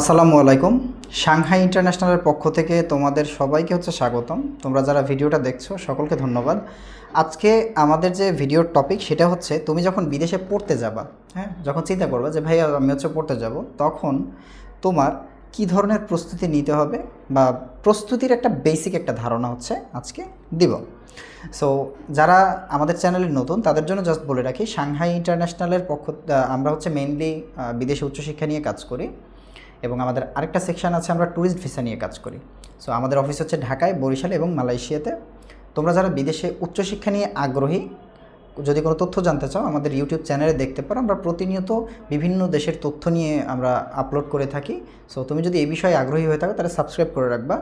আসসালামু আলাইকুম। সাংহাই ইন্টারন্যাশনালের পক্ষ থেকে তোমাদের সবাইকে হচ্ছে স্বাগতম। তোমরা যারা ভিডিওটা দেখছ, সকলকে ধন্যবাদ। আজকে আমাদের যে ভিডিওর টপিক সেটা হচ্ছে, তুমি যখন বিদেশে পড়তে যাবা হ্যাঁ যখন চিন্তা করবে যে ভাই আমি হচ্ছে পড়তে যাব তখন তোমার কি ধরনের প্রস্তুতি নিতে হবে? বা প্রস্তুতির একটা বেসিক একটা ধারণা হচ্ছে আজকে দিব। সো যারা আমাদের চ্যানেলে নতুন, তাদের জন্য জাস্ট বলে রাখি, সাংহাই ইন্টারন্যাশনালের পক্ষ আমরা হচ্ছে মেইনলি বিদেশে উচ্চশিক্ষা নিয়ে কাজ করি। এবং আমাদের আরেকটা সেকশন আছে, আমরা ট্যুরিস্ট ভিসা নিয়ে কাজ করি। সো আমাদের অফিস হচ্ছে ঢাকায়, বরিশালে এবং মালয়েশিয়াতে। তোমরা যারা বিদেশে উচ্চশিক্ষা নিয়ে আগ্রহী, যদি কোনো তথ্য জানতে চাও, আমাদের ইউটিউব চ্যানেলে দেখতে পারো। আমরা প্রতিনিয়ত বিভিন্ন দেশের তথ্য নিয়ে আমরা আপলোড করে থাকি। সো তুমি যদি এই বিষয়ে আগ্রহী হয়ে থাকো, তাহলে সাবস্ক্রাইব করে রাখবা।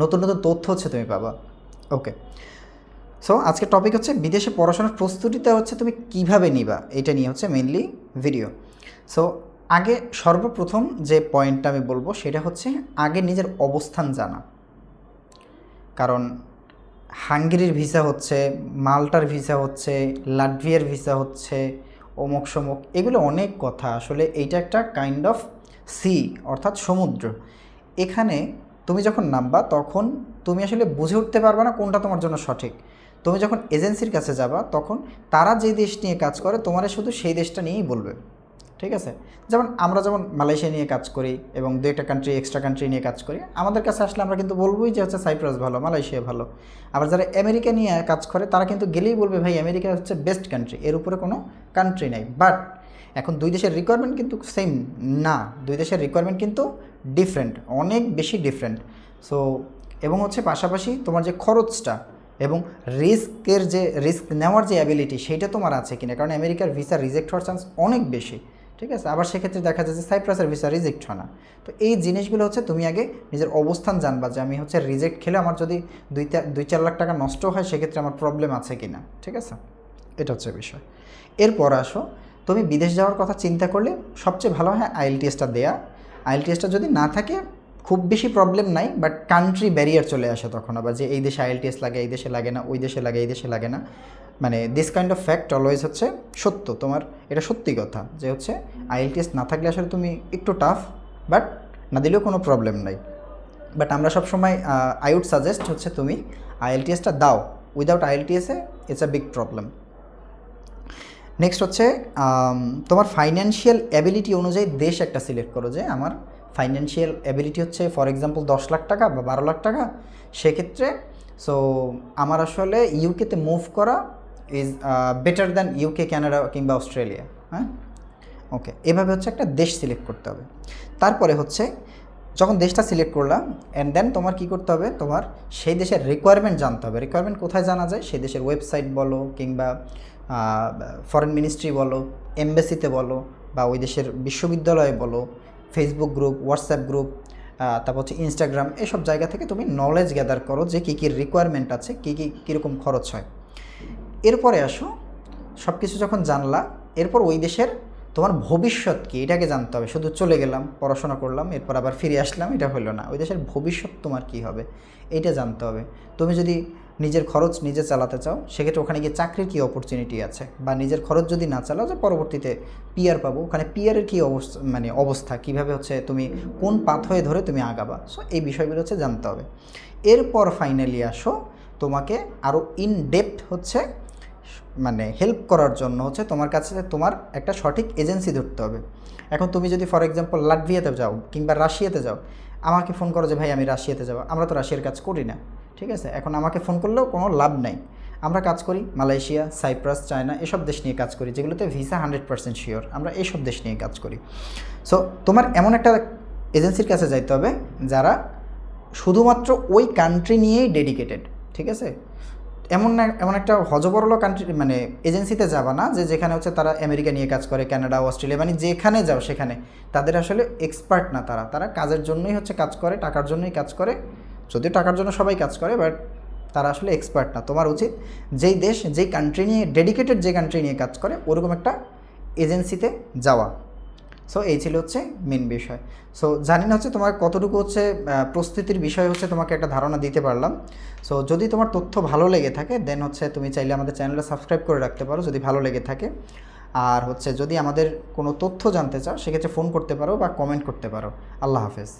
নতুন নতুন তথ্য হচ্ছে তুমি পাবা। ওকে সো আজকের টপিক হচ্ছে বিদেশে পড়াশোনার প্রস্তুতিটা হচ্ছে তুমি কীভাবে নিবা? এটা নিয়ে হচ্ছে মেনলি ভিডিও সো আগে সর্বপ্রথম যে পয়েন্টটা আমি বলব সেটা হচ্ছে আগে নিজের অবস্থান জানা। কারণ হাঙ্গেরির ভিসা হচ্ছে, মাল্টার ভিসা হচ্ছে, লাটভিয়ার ভিসা হচ্ছে, অমুক সমুক, এগুলো অনেক কথা। আসলে এইটা একটা কাইন্ড অফ সি অর্থাৎ সমুদ্র। এখানে তুমি যখন নামবা তখন তুমি আসলে বুঝে উঠতে পারবে না কোনটা তোমার জন্য সঠিক। তুমি যখন এজেন্সির কাছে যাবা তখন তারা যে দেশ নিয়ে কাজ করে তোমারে শুধু সেই দেশটা নিয়েই বলবে। ঠিক আছে? যেমন আমরা যেমন মালয়েশিয়া নিয়ে কাজ করি এবং দু একটা কান্ট্রি এক্সট্রা কান্ট্রি নিয়ে কাজ করি, আমাদের কাছে আসলে আমরা কিন্তু বলবোই যে হচ্ছে সাইপ্রাস ভালো, মালয়েশিয়া ভালো। আবার যারা আমেরিকা নিয়ে কাজ করে, তারা কিন্তু গেলেই বলবে, ভাই আমেরিকা হচ্ছে বেস্ট কান্ট্রি এর উপরে কোনো কান্ট্রি নাই। বাট এখন দুই দেশের রিকোয়ারমেন্ট কিন্তু সেম না। দুই দেশের রিকোয়ারমেন্ট কিন্তু ডিফারেন্ট অনেক বেশি ডিফারেন্ট সো এবং হচ্ছে পাশাপাশি তোমার যে খরচটা এবং রিস্কের যে রিস্ক নেওয়ার যে অ্যাবিলিটি সেইটা তোমার আছে কিনা? কারণ আমেরিকার ভিসা রিজেক্ট হওয়ার চান্স অনেক বেশি। ঠিক আছে? আবার সেক্ষেত্রে দেখা যায় যে সাইপ্রাসের ভিসা রিজেক্ট হয় না। তো এই জিনিসগুলো হচ্ছে তুমি আগে নিজের অবস্থান জানবা যে আমি হচ্ছে রিজেক্ট খেলে আমার যদি দুই দুই চার লাখ টাকা নষ্ট হয়, সেক্ষেত্রে আমার প্রবলেম আছে কি না ঠিক আছে? এটা হচ্ছে বিষয়। এরপর আসো, তুমি বিদেশ যাওয়ার কথা চিন্তা করলে সবচেয়ে ভালো হয় আইএলটিএসটা দেয়া। আইএলটিএসটা যদি না থাকে খুব বেশি প্রবলেম নাই বাট কান্ট্রি ব্যারিয়ার চলে আসে তখন আবার যে এই দেশে আইএলটিএস লাগে, এই দেশে লাগে না, ওই দেশে লাগে, এই দেশে লাগে না। মানে this kind of fact always হচ্ছে সত্য। তোমার এটা সত্যি কথা যে হচ্ছে আইএলটিএস না থাকলে আসলে তুমি একটু টাফ বাট না দিলেও কোনো প্রবলেম নাই। বাট আমরা সবসময় আই উড সাজেস্ট হচ্ছে তুমি আইএলটিএসটা দাও। Without আইএলটিএসে it's a big problem next হচ্ছে তোমার ফাইন্যান্সিয়াল অ্যাবিলিটি অনুযায়ী দেশ একটা সিলেক্ট করো যে আমার ফাইন্যান্সিয়াল অ্যাবিলিটি হচ্ছে ফর এক্সাম্পল দশ লাখ টাকা বা বারো লাখ টাকা, সেক্ষেত্রে সো আমার আসলে ইউকেতে মুভ করা is better than UK Canada কিংবা অস্ট্রেলিয়া হ্যাঁ? ওকে এভাবে হচ্ছে একটা দেশ সিলেক্ট করতে হবে। তারপরে হচ্ছে, যখন দেশটা সিলেক্ট করলাম অ্যান্ড দেন তোমার কি করতে হবে? তোমার সেই দেশের রিকোয়ারমেন্ট জানতে হবে। রিকোয়ারমেন্ট কোথায় জানা যায়? সেই দেশের ওয়েবসাইট বলো কিংবা ফরেন মিনিস্ট্রি বলো এমবেসিতে বলো বা ওই দেশের বিশ্ববিদ্যালয়ে বলো ফেসবুক গ্রুপ হোয়াটসঅ্যাপ গ্রুপ তারপর হচ্ছে ইনস্টাগ্রাম এসব জায়গা থেকে তুমি নলেজ গ্যাদার করো যে কী কী রিকোয়ারমেন্ট আছে, কী কী কীরকম খরচ হয়। এরপরে আসো সব কিছু যখন জানলা, এরপর ওই দেশের তোমার ভবিষ্যৎ কি, এটাকে জানতে হবে। শুধু চলে গেলাম, পড়াশোনা করলাম, এরপর আবার ফিরে আসলাম, এটা হলো না। ওই দেশের ভবিষ্যৎ তোমার কি হবে এইটা জানতে হবে। তুমি যদি নিজের খরচ নিজে চালাতে চাও, সেক্ষেত্রে ওখানে গিয়ে চাকরির কী অপরচুনিটি আছে? বা নিজের খরচ যদি না চালাও, যে পরবর্তীতে পিয়ার পাবো, ওখানে পিয়ারের কী অবস্থা মানে অবস্থা? কীভাবে হচ্ছে তুমি কোন পাথ হয়ে ধরে তুমি আগাবা? সো এই বিষয়গুলো হচ্ছে জানতে হবে। এরপর ফাইনালি আসো, তোমাকে আরও ইন ডেপথ হচ্ছে মানে হেল্প করার জন্য হচ্ছে তোমার কাছে তোমার একটা সঠিক এজেন্সি ধরতে হবে। এখন তুমি যদি ফর এক্সাম্পল লাটভিয়াতে যাও কিংবা রাশিয়াতে যাও, আমাকে ফোন করো যে, ভাই, আমি রাশিয়াতে যাব। আমরা তো রাশিয়ার কাজ করি না, ঠিক আছে? এখন আমাকে ফোন করলেও কোনো লাভ নাই। আমরা কাজ করি মালয়েশিয়া, সাইপ্রাস, চায়না, এসব দেশ নিয়ে কাজ করি, যেগুলোতে ভিসা হান্ড্রেড পার্সেন্ট শিওর আমরা এইসব দেশ নিয়ে কাজ করি। সো তোমার এমন একটা এজেন্সির কাছে যাইতে হবে যারা শুধুমাত্র ওই কান্ট্রি নিয়েই ডেডিকেটেড ঠিক আছে? এমন না, এমন একটা হজবরল কান্ট্রি মানে এজেন্সিতে যাবা না যে যেখানে হচ্ছে তারা আমেরিকা নিয়ে কাজ করে, কানাডা, অস্ট্রেলিয়া মানে যেখানে যাও সেখানে। তাদের আসলে এক্সপার্ট না তারা। তারা কাজের জন্যই হচ্ছে কাজ করে, টাকার জন্যই কাজ করে। যদিও টাকার জন্য সবাই কাজ করে বাট তারা আসলে এক্সপার্ট না। তোমার উচিত যেই দেশ, যেই কান্ট্রি নিয়ে ডেডিকেটেড যে কান্ট্রি নিয়ে কাজ করে, ওরকম একটা এজেন্সিতে যাওয়া। সো এই ছিল হচ্ছে মেন বিষয়. সো জানি না হচ্ছে তোমার কতটুকু হচ্ছে প্রস্তুতির বিষয় হচ্ছে তোমাকে একটা ধারণা দিতে পারলাম। সো যদি তোমার তথ্য ভালো লেগে থাকে দেন হচ্ছে তুমি চাইলে আমাদের চ্যানেলটা সাবস্ক্রাইব করে রাখতে পারো যদি ভালো লেগে থাকে। আর হচ্ছে যদি আমাদের কোনো তথ্য জানতে চাও, সেক্ষেত্রে ফোন করতে পারো বা কমেন্ট করতে পারো। আল্লাহ হাফেজ।